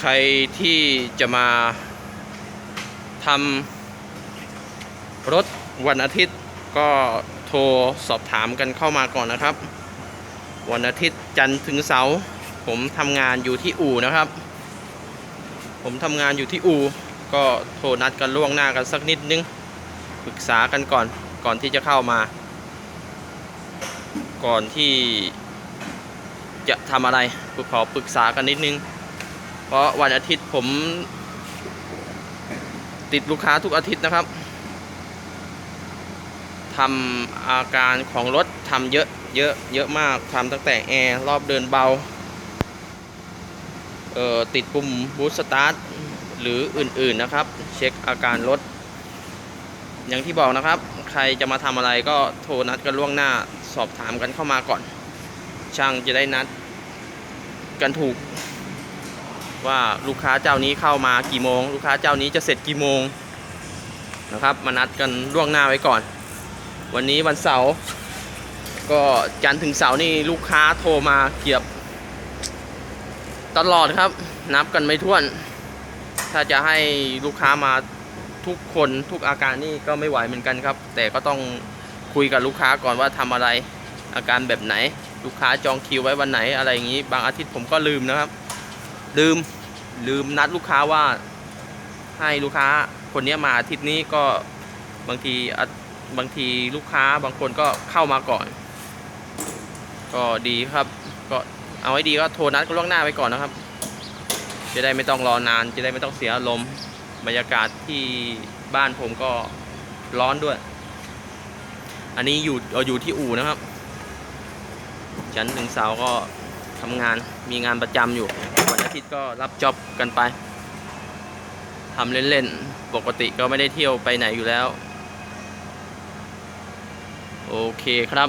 ใครที่จะมาทำรถวันอาทิตย์ก็โทรสอบถามกันเข้ามาก่อนนะครับ วันอาทิตย์จันทร์ถึงเสาร์ผมทำงานอยู่ที่อู่นะครับ ผมทำงานอยู่ที่อู่ก็โทรนัดกันล่วงหน้ากันสักนิดนึงปรึกษากันก่อนก่อนที่จะเข้ามา ก่อนที่จะทำอะไรขอปรึกษากันนิดนึง เพราะวันอาทิตย์ผม ติดลูกค้าทุกอาทิตย์นะครับทำอาการของรถทำเยอะเยอะเยอะมากทำตั้งแต่แอร์รอบเดินเบาเอ่อติดปุ่มบูสต์สตาร์ทหรืออื่นๆนะครับ เช็คอาการรถ อย่างที่บอกนะครับ ใครจะมาทำอะไรก็โทรนัดกันล่วงหน้าสอบถามกันเข้ามาก่อน ช่างจะได้นัดกันถูก ว่าลูกค้าเจ้านี้เข้ามากี่โมง ลูกค้าเจ้านี้จะเสร็จกี่โมงนะครับ มานัดกันล่วงหน้าไว้ก่อน วันนี้วันเสาร์ก็จันทร์ถึงเสาร์นี่ลูกค้าโทรมาเกียบตลอดครับ นับกันไม่ถ้วน ถ้าจะให้ลูกค้ามาทุกคนทุกอาการนี่ก็ไม่ไหวเหมือนกันครับ แต่ก็ต้องคุยกับลูกค้าก่อนว่าทำอะไรอาการแบบไหน ลูกค้าจองคิวไว้วันไหนอะไรอย่างนี้ บางอาทิตย์ผมก็ลืมนะครับ ลืมลืมนัดลูกค้าว่า ให้ลูกค้าคนนี้มาอาทิตย์นี้ก็บางทีบางทีลูกค้าบางคนก็เข้ามาก่อน ก็ดีครับ ก็เอาไว้ดีก็โทรนัดก็ล่วงหน้าไว้ก่อนนะครับ จะได้ไม่ต้องรอนาน จะได้ไม่ต้องเสียอารมณ์บรรยากาศที่บ้านผมก็ร้อนด้วย อันนี้อยู่อยู่ที่อู่นะครับจันทร์ถึงสาร์ก็ทำงานมีงานประจำอยู่ คิดก็รับจ็อบกันไปทำเล่นๆ ปกติก็ไม่ได้เที่ยวไปไหนอยู่แล้ว โอเคครับ